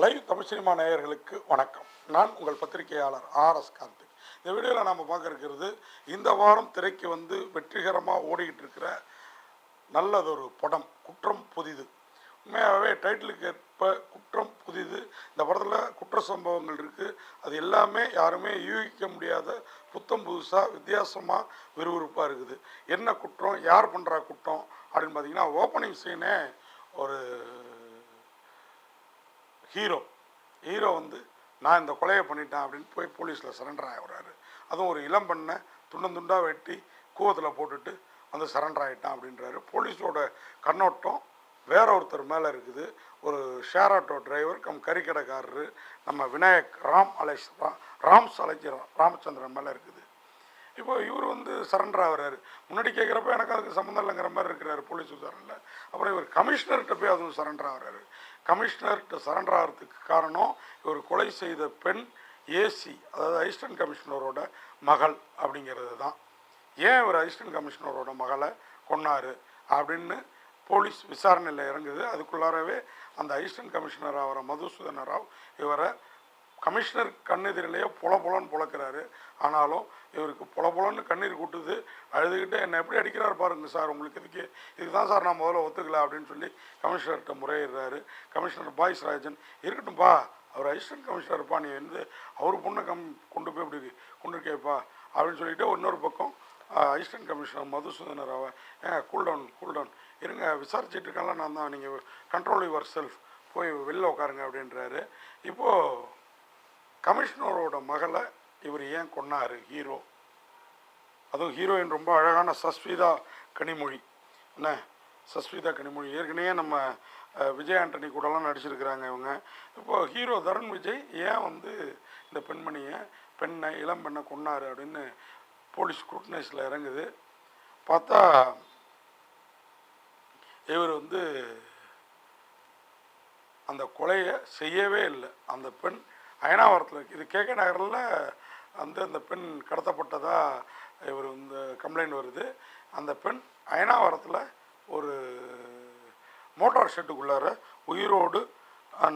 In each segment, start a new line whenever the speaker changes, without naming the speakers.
Live Tamil cinema நேயர்களுக்கு வணக்கம். நான் உங்கள் பத்திரிகையாளர் ஆர் எஸ் கார்த்திக். இந்த வீடியோவில் நாம் பார்க்க இருக்கிறது இந்த வாரம் திரைக்கு வந்து வெற்றிகரமாக ஓடிக்கிட்டு இருக்கிற நல்லதொரு படம் குற்றம் புதிது. உண்மையாகவே டைட்டிலுக்கு ஏற்ப குற்றம் புதிது. இந்த படத்தில் குற்ற சம்பவங்கள் இருக்குது அது எல்லாமே யாருமே யூகிக்க முடியாத புத்தம் புதுசாக வித்தியாசமாக விறுவிறுப்பாக இருக்குது. என்ன குற்றம் யார் பண்ணுறா குற்றம் அப்படின்னு பார்த்தீங்கன்னா ஓப்பனிங் சீனே ஒரு ஹீரோ. ஹீரோ வந்து நான் இந்த கொலையை பண்ணிட்டேன் அப்படின்னு போய் போலீஸில் சரண்டர் ஆகிறாரு அதுவும் ஒரு இளம் பெண்ணை துண்டந்துண்டாக வெட்டி கூவத்தில் போட்டுட்டு வந்து சரண்டர் ஆகிட்டான் அப்படின்றாரு. போலீஸோட கண்ணோட்டம் வேற ஒருத்தர் மேலே இருக்குது. ஒரு ஷேர் ஆட்டோ டிரைவர் கம் கறிக்கடைக்காரரு நம்ம விநாயக் ராம் அலேஷ் ராம் ராம்ஸ் ராமச்சந்திரன் மேலே இருக்குது. இப்போ இவர் வந்து சரண்டர் ஆகிறாரு. முன்னாடி கேட்குறப்ப எனக்கு அதுக்கு சம்மந்தம் இல்லைங்கிற மாதிரி இருக்கிறாரு போலீஸ் விசாரணையில் அப்புறம் இவர் கமிஷனர்கிட்ட போய் அதுவும் சரண்டர் ஆகிறாரு. கமிஷனர்கிட்ட சரண்டர் ஆகிறதுக்கு காரணம் இவர் கொலை செய்த பெண் ஏசி அதாவது அசிஸ்டன்ட் கமிஷனரோட மகள் அப்படிங்கிறது தான். ஏன் இவர் அசிஸ்டன்ட் கமிஷனரோட மகளை கொன்னாரு அப்படின்னு போலீஸ் விசாரணையில் இறங்குது. அதுக்குள்ளாரவே அந்த அசிஸ்டன்ட் கமிஷனர் ஆகிற மதுசூதன ராவ் இவரை கமிஷனர் கண்ணெதிரிலேயே பொல பொலன்னு பொழக்கிறாரு ஆனாலும் இவருக்கு பொல பொலன்னு கண்ணீர் கூட்டுது. அழுதுகிட்டே என்னை எப்படி அடிக்கிறார் பாருங்க சார். உங்களுக்கு இதுக்கு இதுக்கு தான் சார் நான் முதல்ல ஒத்துக்கல அப்படின்னு சொல்லி கமிஷனர்கிட்ட முறையிடுறாரு. கமிஷனர் பாய்ஸ் ராஜன் இருக்கட்டும்பா அவர் அசிஸ்டன்ட் கமிஷனர்ப்பா நீ வந்து அவர் பொண்ணை கம் கொண்டு போய் இப்படி கொண்டு இருக்கேப்பா அப்படின்னு சொல்லிட்டு இன்னொரு பக்கம் அசிஸ்டன்ட் கமிஷனர் மதுசூதன ராவ ஏங்க கூல் டவுன் இருங்க விசாரிச்சுட்டு இருக்கலாம். நான் தான் நீங்கள் கண்ட்ரோல் யுவர் செல்ஃப் போய் வெளில உட்காருங்க அப்படின்றாரு. இப்போது கமிஷனரோட மகளை இவர் ஏன் கொன்னாரு? ஹீரோ. அதுவும் ஹீரோயின் ரொம்ப அழகான சஸ்விதா கனிமொழி. என்ன? சஸ்விதா கனிமொழி. ஏற்கனவே நம்ம விஜய் ஆண்டனி கூடலாம் நடிச்சிருக்கிறாங்க இவங்க. இப்போது ஹீரோ தருண் விஜய் ஏன் வந்து இந்த பெண்மணியை பெண்ணை இளம் பெண்ணை கொன்னார் அப்படின்னு போலீஸ் ஸ்க்ரூட்னைஸில் இறங்குது. பார்த்தா இவர் வந்து அந்த கொலையை செய்யவே இல்லை. அந்த பெண் அயனாவரத்தில் இருக்கு. இது கே நகரில் வந்து அந்த பெண் கடத்தப்பட்டதாக இவர் வந்து கம்ப்ளைண்ட் வருது. அந்த பெண் அயனாவரத்தில் ஒரு மோட்டார் ஷெட்டுக்குள்ளார உயிரோடு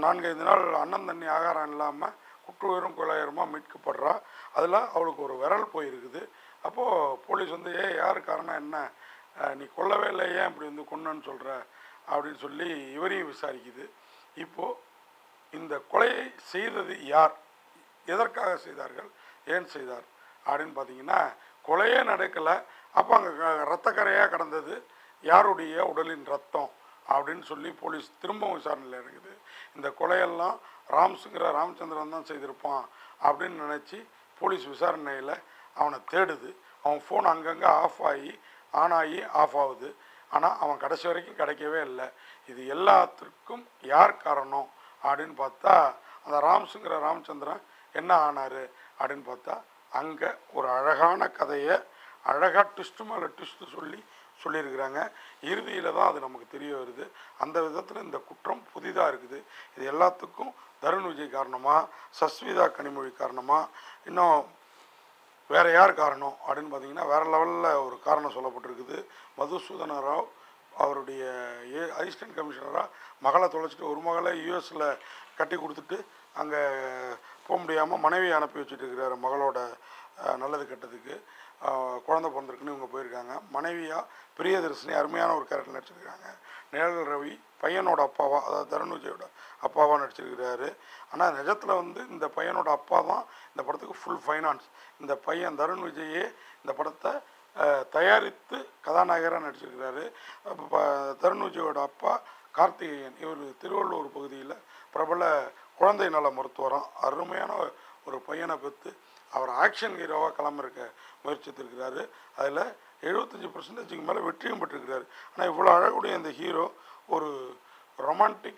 நான்கைந்து நாள் அன்னம் தண்ணி ஆகாரம் இல்லாமல் குற்றுயிரும் கொலையுரமா மீட்கப்படுறா. அதில் அவளுக்கு ஒரு விரல் போயிருக்குது. அப்போது போலீஸ் வந்து ஏ யார் காரணம் என்ன? நீ கொல்லவே இல்லை ஏன் இப்படி வந்து கொன்னன்னு சொல்கிற அப்படின்னு சொல்லி இவரையும் விசாரிக்குது. இப்போது இந்த கொலையை செய்தது யார்? எதற்காக செய்தார்கள்? ஏன் செய்தார்? அப்படின்னு பார்த்தீங்கன்னா கொலையே நடக்கலை. அப்போ அங்கே ரத்தக்கரையாக கடந்தது யாருடைய உடலின் ரத்தம் அப்படின்னு சொல்லி போலீஸ் திரும்பவும் விசாரணையில் இருக்குது இந்த கொலையெல்லாம் ராம்ஸுங்கிற ராமச்சந்திரன் தான் செய்திருப்பான் அப்படின்னு நினச்சி போலீஸ் விசாரணையில் அவனை தேடுது. அவன் ஃபோன் அங்கங்கே ஆஃப் ஆகி ஆன் ஆகி ஆஃப் ஆகுது. ஆனால் அவன் கடைசி வரைக்கும் கிடைக்கவே இல்லை. இது எல்லாத்திற்கும் யார் காரணம்? அப்படின்னு பார்த்தா அந்த ராம்ஸுங்கிற ராமச்சந்திரன் என்ன ஆனார் அப்படின்னு பார்த்தா அங்கே ஒரு அழகான கதையை அழகாக ட்விஸ்ட்டு மேலே ட்விஸ்ட்டு சொல்லி சொல்லியிருக்கிறாங்க. இறுதியில் தான் அது நமக்கு தெரிய வருது. அந்த விதத்தில் இந்த குற்றம் புதிதாக இருக்குது. இது எல்லாத்துக்கும் தருண் விஜய் காரணமாக சஸ்விதா கனிமொழி காரணமாக இன்னும் வேற யார் காரணம் அப்படின்னு பார்த்தீங்கன்னா வேறு லெவலில் ஒரு காரணம் சொல்லப்பட்டிருக்குது. மதுசூதன ராவ் அவருடைய ஏ அசிஸ்டன்ட் கமிஷனராக மகளை தொலைச்சிட்டு ஒரு மகளை யூஎஸில் கட்டி கொடுத்துட்டு அங்கே போக முடியாமல் மனைவி அனுப்பி வச்சுட்டு இருக்கிறாரு மகளோட நல்லது கெட்டதுக்கு. குழந்தை பிறந்திருக்குன்னு இவங்க போயிருக்காங்க. மனைவியாக பிரியதர்ஷினி அருமையான ஒரு கேரக்டர் நடிச்சிருக்காங்க. நிழல் ரவி பையனோட அப்பாவா அதாவது தருண் விஜயோட அப்பாவாக நடிச்சிருக்கிறாரு. ஆனால் நிஜத்தில் வந்து இந்த பையனோட அப்பா தான் இந்த படத்துக்கு ஃபுல் ஃபைனான்ஸ் இந்த பையன் தருண் விஜயே இந்த படத்தை தயாரித்து கதாநாயகராக நடிச்சிருக்கிறாரு. அப்ப ப- அப்பா கார்த்திகேயன். இவர் திருவள்ளூர் பகுதியில் பிரபல குழந்தை நல மருத்துவரம் அருமையான ஒரு பையனை பெற்று அவர் ஆக்ஷன் ஹீரோவாக கிளம்பிருக்க முயற்சித்திருக்கிறாரு. அதில் எழுபத்தஞ்சி பர்சன்டேஜுக்கு மேலே வெற்றியும் பெற்றிருக்கிறாரு. ஆனால் இவ்வளோ அழகுடைய இந்த ஹீரோ ஒரு ரொமான்டிக்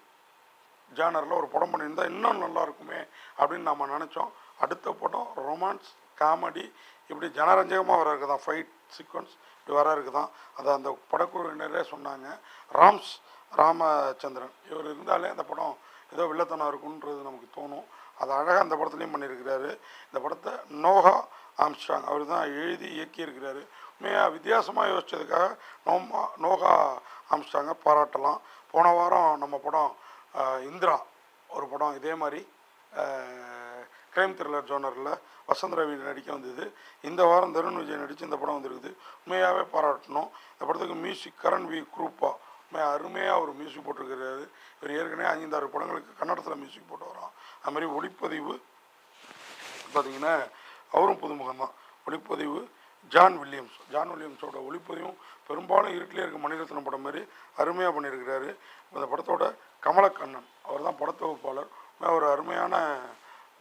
ஜானரில் ஒரு படம் பண்ணியிருந்தால் இன்னும் நல்லா இருக்குமே அப்படின்னு நம்ம நினச்சோம். அடுத்த படம் ரொமான்ஸ் காமெடி இப்படி ஜனரஞ்சகமாக வர இருக்குதான் ஃபைட் சீக்வன்ஸ் இப்படி வர இருக்குதான் அதை அந்த படக்குழுவினரே சொன்னாங்க. ராம்ஸ் ராமச்சந்திரன். இவர் இருந்தாலே அந்த படம் ஏதோ வில்லத்தனம் இருக்குன்றது நமக்கு தோணும். அது அழகாக அந்த படத்துலையும் பண்ணியிருக்கிறாரு. இந்த படத்தை நோகா ஆம்ஸ்டாங் அவர் தான் எழுதி இயக்கியிருக்கிறாரு. உண்மையாக வித்தியாசமாக யோசித்ததுக்காக நோமா நோகா ஆம்ஸ்ட்ராங்கை பாராட்டலாம். போன வாரம் நம்ம படம் இந்திரா ஒரு படம் இதே மாதிரி கிரைம் த்ரில்லர் ஜோனரில் வசந்த் ரவி நடிக்க வந்தது. இந்த வாரம் தருண் விஜய் நடித்து இந்த படம் வந்திருக்குது. உண்மையாகவே பாராட்டணும். இந்த படத்துக்கு மியூசிக் கரண் வி. குரூப்பா. உண்மையாக அருமையாக ஒரு மியூசிக் போட்டிருக்கிறாரு. இவர் ஏற்கனவே ஐந்தாறு படங்களுக்கு கன்னடத்தில் மியூசிக் போட்டு வரோம் அது மாதிரி ஒளிப்பதிவு பார்த்தீங்கன்னா அவரும் புதுமுகம் தான் ஒளிப்பதிவு ஜான் வில்லியம்ஸ். ஜான் வில்லியம்ஸோட ஒளிப்பதிவும் பெரும்பாலும் இருட்டிலே இருக்க மணிரத்னம் படம் மாதிரி அருமையாக பண்ணியிருக்கிறாரு. இந்த படத்தோட கமலக்கண்ணன் அவர் தான் படத்தொகுப்பாளர் ஒரு அருமையான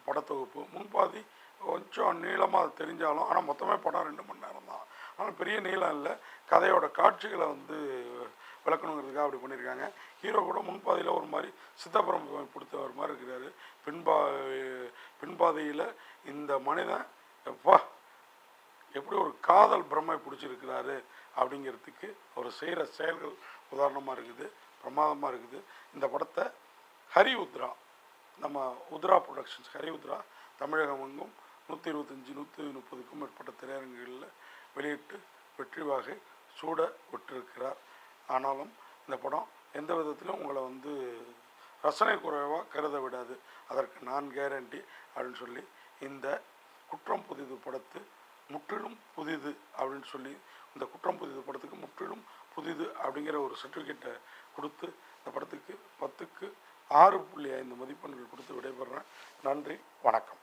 படத்தொகுப்பு. முன்பாதி கொஞ்சம் நீளமாக தெரிஞ்சாலும் ஆனால் மொத்தமே படம் ரெண்டு மணி நேரம் தான். ஆனால் பெரிய நீளம் இல்லை. கதையோட காட்சிகளை வந்து விளக்கணுங்கிறதுக்காக அப்படி பண்ணியிருக்காங்க ஹீரோ கூட முன்பாதையில் ஒரு மாதிரி சித்தப்புறம் பிடித்த ஒரு மாதிரி இருக்கிறாரு. பின்பா பின்பாதையில் இந்த மனிதன் எப்பா எப்படி ஒரு காதல் பிரம்மை பிடிச்சிருக்கிறாரு அப்படிங்கிறதுக்கு அவர் செய்கிற செயல்கள் உதாரணமாக இருக்குது பிரமாதமாக இருக்குது. இந்த படத்தை ஹரி உத்ரா நம்ம உத்ரா ப்ரொடக்ஷன்ஸ் ஹரி உத்ரா தமிழகம் எங்கும் நூற்றி இருபத்தஞ்சி நூற்றி முப்பதுக்கும் மேற்பட்ட திரையரங்குகளில் வெளியிட்டு வெற்றி வாகை சூட விட்டிருக்கிறார். ஆனாலும் இந்த படம் எந்த விதத்திலும் உங்களை வந்து ரசனை குறைவாக கருத விடாது. அதற்கு நான் கேரண்டி அப்படின்னு சொல்லி இந்த குற்றம் புதிது படத்து முற்றிலும் புதிது அப்படின்னு சொல்லி இந்த குற்றம் புதிது படத்துக்கு முற்றிலும் புதிது அப்படிங்கிற ஒரு சர்டிஃபிகேட்டை கொடுத்து இந்த படத்துக்கு பத்துக்கு ஆறு புள்ளி ஐந்து மதிப்பெண்கள் கொடுத்து விடைபெறுறேன் நன்றி வணக்கம்.